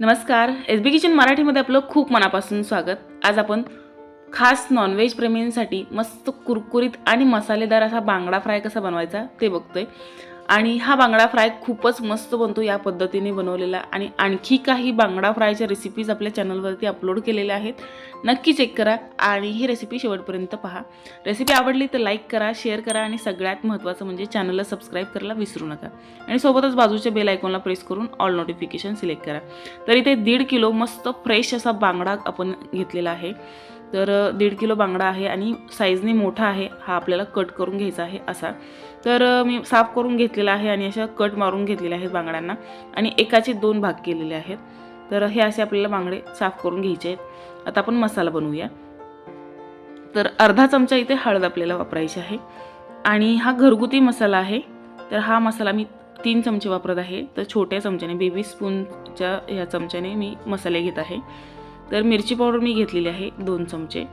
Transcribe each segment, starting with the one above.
नमस्कार. एस बी किचन मराठीमध्ये आपलं खूप मनापासून स्वागत. आज आपण खास नॉनव्हेज प्रेमींसाठी मस्त कुरकुरीत आणि मसालेदार असा बांगडा फ्राय कसा बनवायचा ते बघतोय. आणि हा बांगडा फ्राय खूपच मस्त बनतो या पद्धतीने बनवलेला. आणि आणखी काही बांगडा फ्रायच्या रेसिपीज आपल्या चॅनलवरती अपलोड केलेल्या आहेत. नक्की चेक करा आणि ही रेसिपी शेवटपर्यंत पहा. रेसिपी आवडली तर लाईक करा शेअर करा आणि सगळ्यात महत्त्वाचं म्हणजे चॅनलला सबस्क्राईब करायला विसरू नका. आणि सोबतच बाजूच्या बेल आयकॉनला प्रेस करून ऑल नोटिफिकेशन सिलेक्ट करा. तर इथे दीड किलो मस्त फ्रेश असा बांगडा आपण घेतलेला आहे. तर दीड किलो बांगडा आहे आणि साईजने मोठा आहे हा आपल्याला कट करून घ्यायचा आहे असा. तर मी साफ करून घेतलेला आहे आणि अशा कट मारून घेतलेल्या आहेत बांगड्यांना आणि एकाचे दोन भाग केलेले आहेत. तर हे असे आपल्याला बांगडे साफ करून घ्यायचे आहेत. आता आपण मसाला बनवूया. तर अर्धा चमचा इथे हळद आपल्याला वापरायची आहे आणि हा घरगुती मसाला आहे. तर हा मसाला मी तीन चमचे वापरत आहे. तर छोट्या चमच्याने बेबी स्पूनच्या ह्या चमच्याने मी मसाले घेत आहे. तर मिरची पावडर मी घेतलेली आहे दोन चमचे.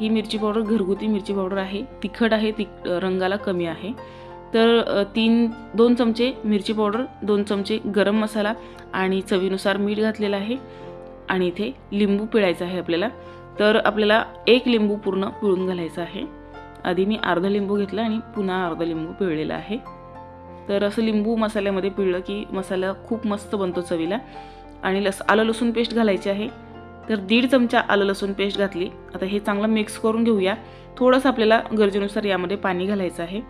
ही मिरची पावडर घरगुती मिरची पावडर आहे. तिखट आहे तिख रंगाला कमी आहे. तर तीन दोन चमचे मिरची पावडर दोन चमचे गरम मसाला आणि चवीनुसार मीठ घातलेलं आहे. आणि इथे लिंबू पिळायचा आहे आपल्याला. तर आपल्याला एक लिंबू पूर्ण पिळून घालायचा आहे. आधी मी अर्धा लिंबू घेतला आणि पुन्हा अर्धा लिंबू पिळलेला आहे. तर असं लिंबू मसाल्यामध्ये पिळलं की मसाला खूप मस्त बनतो चवीला. आणि लस आलं लसूण पेस्ट घालायची आहे. तर दीड चमचा आलं लसूण पेस्ट घातली. आता हे चांगलं मिक्स करून घेऊया. थोडंसं आपल्याला गरजेनुसार यामध्ये पाणी घालायचं आहे.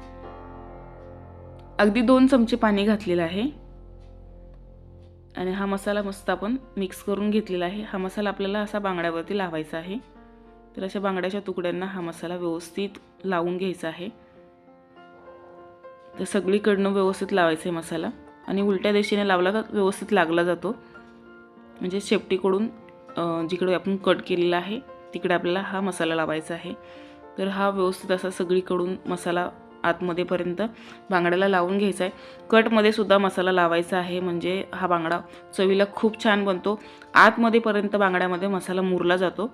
अगदी दोन चमचे पाणी घातलेलं आहे. आणि हा मसाला मस्त आपण मिक्स करून घेतलेला आहे. हा मसाला आपल्याला असा बांगड्यावरती लावायचा आहे. तर अशा बांगड्याच्या तुकड्यांना हा मसाला व्यवस्थित लावून घ्यायचा आहे. तर सगळीकडनं व्यवस्थित लावायचा आहे मसाला. आणि उलट्या दिशेने लावला तर व्यवस्थित लागला जातो. म्हणजे शेपटीकडून जिकडे आपण कट केलेला आहे तिकडे आपल्याला हा मसाला लावायचा आहे. तर हा व्यवस्थित असा सगळीकडून मसाला आतमध्येपर्यंत बांगड्याला लावून घ्यायचा आहे. कटमध्ये सुद्धा मसाला लावायचा आहे म्हणजे हा बांगडा चवीला खूप छान बनतो. आतमध्येपर्यंत बांगड्यामध्ये मसाला मुरला जातो.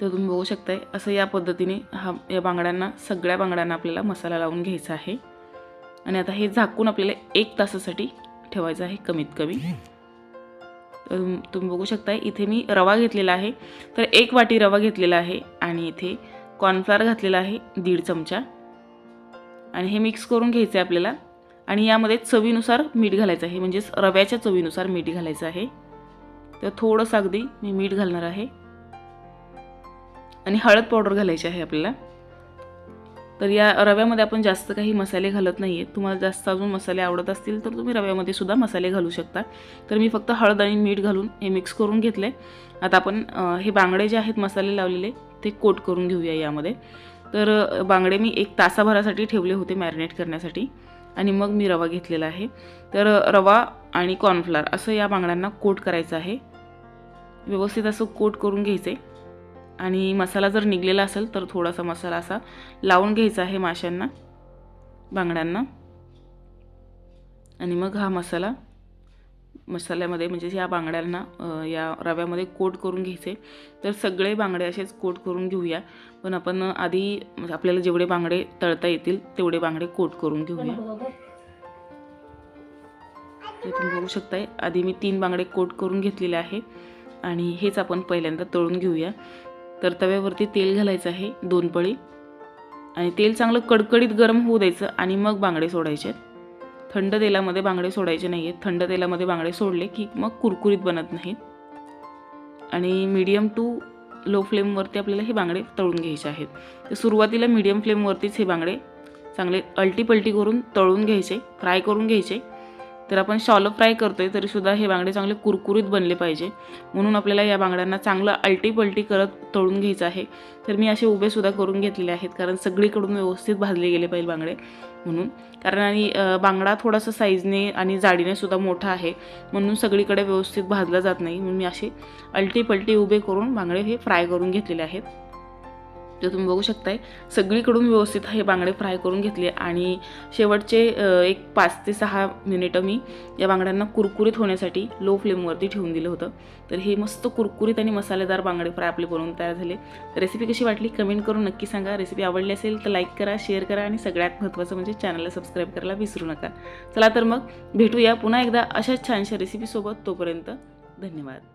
तर तुम्ही बघू शकताय असं या पद्धतीने हा या बांगड्यांना सगळ्या बांगड्यांना आपल्याला मसाला लावून घ्यायचा आहे. आणि आता हे झाकून आपल्याला एक तासासाठी ठेवायचं आहे कमीत कमी. तुम्ही बघू शकताय इथे मी रवा घेतलेला आहे. तर एक वाटी रवा घेतलेला आहे आणि इथे कॉर्नफ्लॉवर घातलेला आहे दीड चमचा. आणि हे मिक्स करून घ्यायचं आहे आपल्याला. आणि यामध्ये चवीनुसार मीठ घालायचं आहे म्हणजेच रव्याच्या चवीनुसार मीठ घालायचं आहे. तर थोडंसं अगदी मी मीठ घालणार आहे. आणि हळद पावडर घालायची आहे आपल्याला. तर या रव्यामध्ये आपण जास्त काही मसाले घालत नाही आहेत तुम्हाला जास्त अजून मसाले आवडत असतील तर तुम्ही रव्यामध्ये सुद्धा मसाले घालू शकता. तर मी फक्त हळद आणि मीठ घालून हे मिक्स करून घेतले आता आपण हे बांगडे जे आहेत मसाले लावलेले ते कोट करून घेऊया यामध्ये. तर बांगडे मी एक तासाभरासाठी ठेवले होते मॅरिनेट करण्यासाठी आणि मग मी रवा घेतलेला आहे. तर रवा आणि कॉर्नफ्लॉवर असं या बांगड्यांना कोट करायचं आहे. व्यवस्थित असं कोट करून घ्यायचं आहे आणि मसाला जर निघलेला असेल तर थोडासा मसाला असा लावून घ्यायचा आहे माशांना बांगड्यांना. आणि मग हा मसाला मसाल्यामध्ये म्हणजे या बांगड्यांना या रव्यामध्ये कोट करून घ्यायचे. तर सगळे बांगडे असेच कोट करून घेऊया. पण आपण आधी आपल्याला जेवढे बांगडे तळता येतील तेवढे बांगडे कोट करून घेऊया. तर तुम्ही बघू शकताय आधी मी तीन बांगडे कोट करून घेतलेले आहे. आणि हेच आपण पहिल्यांदा तळून घेऊया. तर तव्यावरती तेल घालायचं आहे दोन पळी. आणि तेल चांगलं कडकडीत गरम होऊ द्यायचं आणि मग बांगडे सोडायचे थंड तेलामध्ये बांगडे सोडायचे नाही आहेत थंड तेलामध्ये बांगडे सोडले की मग कुरकुरीत बनत नाहीत. आणि मीडियम टू लो फ्लेमवरती आपल्याला हे बांगडे तळून घ्यायचे आहेत. तर सुरुवातीला मीडियम फ्लेमवरतीच हे बांगडे चांगले अल्टी पलटी करून तळून घ्यायचे फ्राय करून घ्यायचे. तर आपण शॉलो फ्राय करतोय तरीसुद्धा हे बांगडे चांगले कुरकुरीत बनले पाहिजे. म्हणून आपल्याला या बांगड्यांना चांगलं अल्टी पलटी करत तळून घ्यायचं आहे. तर मी असे उभेसुद्धा करून घेतलेले आहेत कारण सगळीकडून व्यवस्थित भाजले गेले पाहिजे बांगडे म्हणून. कारण आणि बांगडा थोडासा साईजने आणि जाडीने सुद्धा मोठा आहे म्हणून सगळीकडे व्यवस्थित भाजला जात नाही. म्हणून मी असे अल्टी पलटी उभे करून बांगडे हे फ्राय करून घेतलेले आहेत. जे तुम्ही बघू शकताय. सगळीकडून व्यवस्थित हे बांगडे फ्राय करून घेतले आणि शेवटचे एक पाच ते सहा मिनिटं मी या बांगड्यांना कुरकुरीत होण्यासाठी लो फ्लेमवरती ठेवून दिलं होतं. तर हे मस्त कुरकुरीत आणि मसालेदार बांगडे फ्राय आपले बनवून तयार झाले. रेसिपी कशी वाटली कमेंट करून नक्की सांगा. रेसिपी आवडली असेल तर लाईक करा शेअर करा आणि सगळ्यात महत्त्वाचं म्हणजे चॅनलला सबस्क्राईब करायला विसरू नका. चला तर मग भेटूया पुन्हा एकदा अशाच छानशा रेसिपीसोबत तोपर्यंत धन्यवाद.